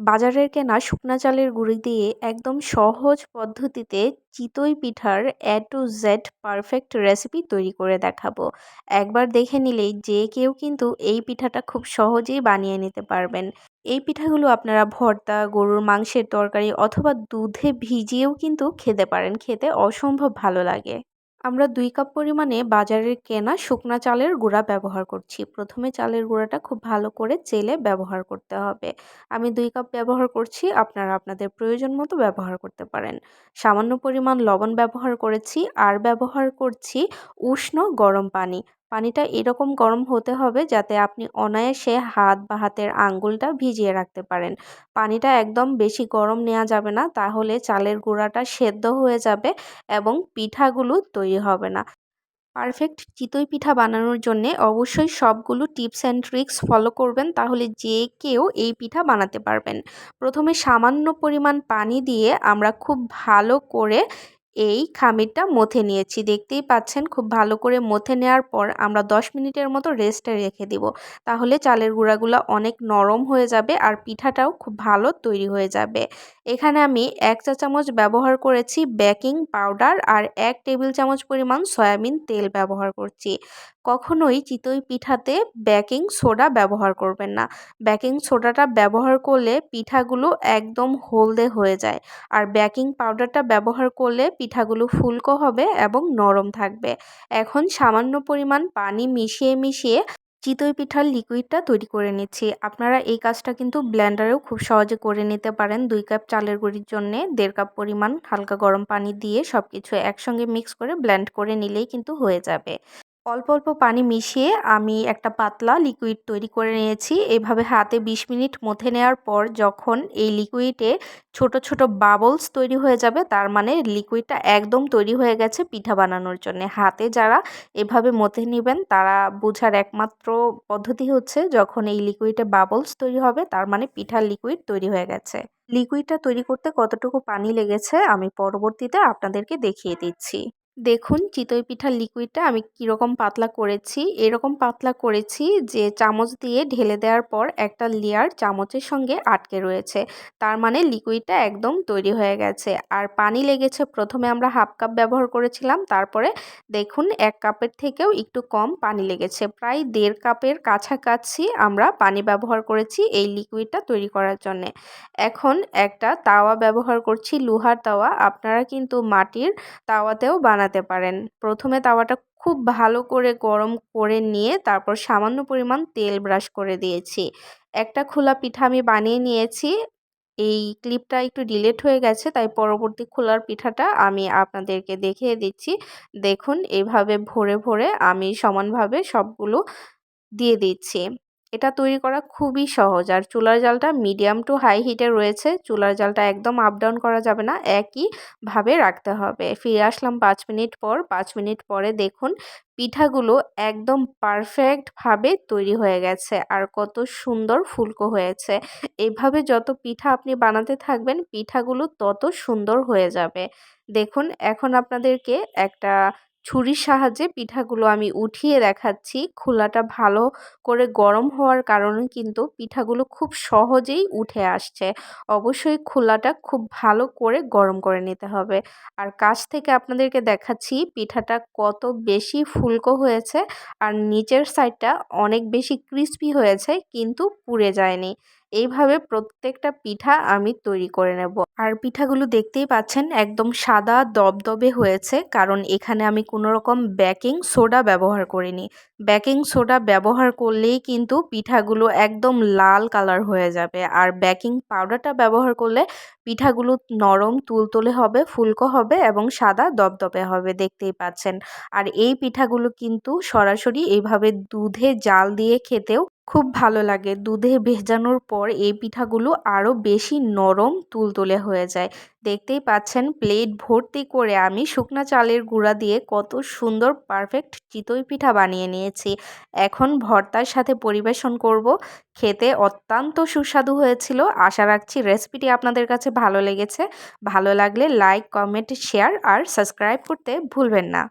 বাজারের কেনা শুকনা চালের গুঁড়ি দিয়ে একদম সহজ পদ্ধতিতে চিতই পিঠার A to Z perfect recipe তৈরি করে দেখাবো। একবার দেখে নিলেই যে কেউ কিন্তু এই পিঠাটা খুব সহজেই বানিয়ে নিতে পারবেন। এই পিঠাগুলো আপনারা ভর্তা, গরুর মাংসের তরকারি অথবা দুধে ভিজিয়েও কিন্তু খেতে পারেন। খেতে অসম্ভব ভালো লাগে। আমরা দুই কাপ পরিমাণে বাজারের কেনা শুকনা চালের গুঁড়া ব্যবহার করছি। প্রথমে চালের গুঁড়াটা খুব ভালো করে চেলে ব্যবহার করতে হবে। আমি দুই কাপ ব্যবহার করছি, আপনারা আপনাদের প্রয়োজন মতো ব্যবহার করতে পারেন। সামান্য পরিমাণ লবণ ব্যবহার করেছি। আর ব্যবহার করছি উষ্ণ গরম পানি। পানিটা এরকম গরম হতে হবে যাতে আপনি অনায়াসে হাত বা হাতের আঙ্গুলটা ভিজিয়ে রাখতে পারেন। পানিটা একদম বেশি গরম নেওয়া যাবে না, তাহলে চালের গুঁড়াটা সেদ্ধ হয়ে যাবে এবং পিঠাগুলো তৈরি হবে না। পারফেক্ট চিতই পিঠা বানানোর জন্য অবশ্যই সবগুলো টিপস অ্যান্ড ট্রিক্স ফলো করবেন, তাহলে যে কেউ এই পিঠা বানাতে পারবেন। প্রথমে সামান্য পরিমাণ পানি দিয়ে আমরা খুব ভালো করে এই খামিরটা মথে নিয়েছি। দেখতেই পাচ্ছেন, খুব ভালো করে মথে নেওয়ার পর আমরা 10 মিনিটের মতো রেস্টে রেখে দিব। তাহলে চালের গুঁড়াগুলো অনেক নরম হয়ে যাবে আর পিঠাটাও খুব ভালো তৈরি হয়ে যাবে। এখানে আমি এক চা চামচ ব্যবহার করেছি বেকিং পাউডার আর এক টেবিল চামচ পরিমাণ সয়াবিন তেল ব্যবহার করছি। কখনোই চিতই পিঠাতে বেকিং সোডা ব্যবহার করবেন না। বেকিং সোডাটা ব্যবহার করলে পিঠাগুলো একদম হলদে হয়ে যায়। আর বেকিং পাউডারটা ব্যবহার করলে পিঠাগুলো ফুলকো হবে এবং নরম থাকবে। এখন সামান্য পরিমাণ পানি মিশিয়ে মিশিয়ে চিতই পিঠার লিকুইডটা তৈরি করে নিচ্ছি। আপনারা এই কাজটা কিন্তু ব্লেন্ডারেও খুব সহজে করে নিতে পারেন। দুই কাপ চালের গুঁড়ির জন্যে দেড় কাপ পরিমাণ হালকা গরম পানি দিয়ে সব কিছু একসঙ্গে মিক্স করে ব্লেন্ড করে নিলেই কিন্তু হয়ে যাবে। অল্প অল্প পানি মিশিয়ে আমি একটা পাতলা লিকুইড তৈরি করে নিয়েছি। এভাবে হাতে ২০ মিনিট মথে নেওয়ার পর যখন এই লিকুইডে ছোট ছোট বাবলস তৈরি হয়ে যাবে, তার মানে লিকুইডটা একদম তৈরি হয়ে গেছে পিঠা বানানোর জন্য। হাতে যারা এভাবে মথে নেবেন, তারা বোঝার একমাত্র পদ্ধতি হচ্ছে যখন এই লিকুইডে বাবলস তৈরি হবে, তার মানে পিঠার লিকুইড তৈরি হয়ে গেছে। লিকুইডটা তৈরি করতে কতটুকু পানি লেগেছে, আমি পরবর্তীতে আপনাদেরকে দেখিয়ে দিচ্ছি। দেখুন চিতই পিঠার লিকুইডটা আমি কীরকম পাতলা করেছি। এরকম পাতলা করেছি যে চামচ দিয়ে ঢেলে দেওয়ার পর একটা লেয়ার চামচের সঙ্গে আটকে রয়েছে। তার মানে লিকুইডটা একদম তৈরি হয়ে গেছে। আর পানি লেগেছে, প্রথমে আমরা হাফ কাপ ব্যবহার করেছিলাম, তারপরে দেখুন এক কাপের থেকেও একটু কম পানি লেগেছে। প্রায় দেড় কাপের কাছাকাছি আমরা পানি ব্যবহার করেছি এই লিকুইডটা তৈরি করার জন্যে। এখন একটা তাওয়া ব্যবহার করছি, লোহার তাওয়া। আপনারা কিন্তু মাটির তাওয়াতেও বানাতে বানাতে পারেন। প্রথমে তাওয়াটা খুব ভালো করে গরম করে নিয়ে তারপর সামান্য পরিমাণ তেল ব্রাশ করে দিয়েছি। একটা খোলা পিঠা আমি বানিয়ে নিয়েছি। এই ক্লিপটা একটু ডিলেট হয়ে গেছে, তাই পরবর্তী খোলার পিঠাটা আমি আপনাদেরকে দেখিয়ে দিচ্ছি। দেখুন, এভাবে ভরে ভরে আমি সমানভাবে সবগুলো দিয়ে দিচ্ছি। এটা তৈরি করা খুবই সহজ। আর চুলার জালটা মিডিয়াম টু হাই হিটে রয়েছে। চুলার জালটা একদম আপ ডাউন করা যাবে না একইভাবে রাখতে হবে। ফিরে আসলাম পাঁচ মিনিট পর। পাঁচ মিনিট পরে দেখুন পিঠাগুলো একদম পারফেক্টভাবে তৈরি হয়ে গেছে। আর কত সুন্দর ফুলকো হয়েছে। এইভাবে যত পিঠা আপনি বানাতে থাকবেন, পিঠাগুলো তত সুন্দর হয়ে যাবে। দেখুন, এখন আপনাদেরকে একটা ছুরির সাহায্যে পিঠাগুলো আমি উঠিয়ে দেখাচ্ছি। খোলাটা ভালো করে গরম হওয়ার কারণে কিন্তু পিঠাগুলো খুব সহজেই উঠে আসছে। অবশ্যই খোলাটা খুব ভালো করে গরম করে নিতে হবে। আর কাছ থেকে আপনাদেরকে দেখাচ্ছি পিঠাটা কত বেশি ফুলকো হয়েছে। আর নিচের সাইডটা অনেক বেশি ক্রিস্পি হয়েছে কিন্তু পুড়ে যায়নি। এইভাবে প্রত্যেকটা পিঠা আমি তৈরি করে নেব। আর পিঠাগুলো দেখতেই পাচ্ছেন একদম সাদা দবদবে হয়েছে, কারণ এখানে আমি কোনো রকম বেকিং সোডা ব্যবহার করিনি। বেকিং সোডা ব্যবহার করলেই কিন্তু পিঠাগুলো একদম লাল কালার হয়ে যাবে। আর বেকিং পাউডারটা ব্যবহার করলে পিঠাগুলো নরম তুলতুলে হবে, ফুলকো হবে এবং সাদা দবদবে হবে, দেখতেই পাচ্ছেন। আর এই পিঠাগুলো কিন্তু সরাসরি এইভাবে দুধে জাল দিয়ে খেতেও খুব ভালো লাগে। দুধে ভেজানোর পর এই পিঠাগুলো আরও বেশি নরম তুলতুলে হয়ে যায়। দেখতেই পাচ্ছেন প্লেট ভর্তি করে আমি শুকনা চালের গুঁড়া দিয়ে কত সুন্দর পারফেক্ট চিতই পিঠা বানিয়ে নিয়েছি। এখন ভর্তার সাথে পরিবেশন করব। খেতে অত্যন্ত সুস্বাদু হয়েছিল। আশা রাখছি রেসিপিটি আপনাদের কাছে ভালো লেগেছে। ভালো লাগলে লাইক, কমেন্ট, শেয়ার আর সাবস্ক্রাইব করতে ভুলবেন না।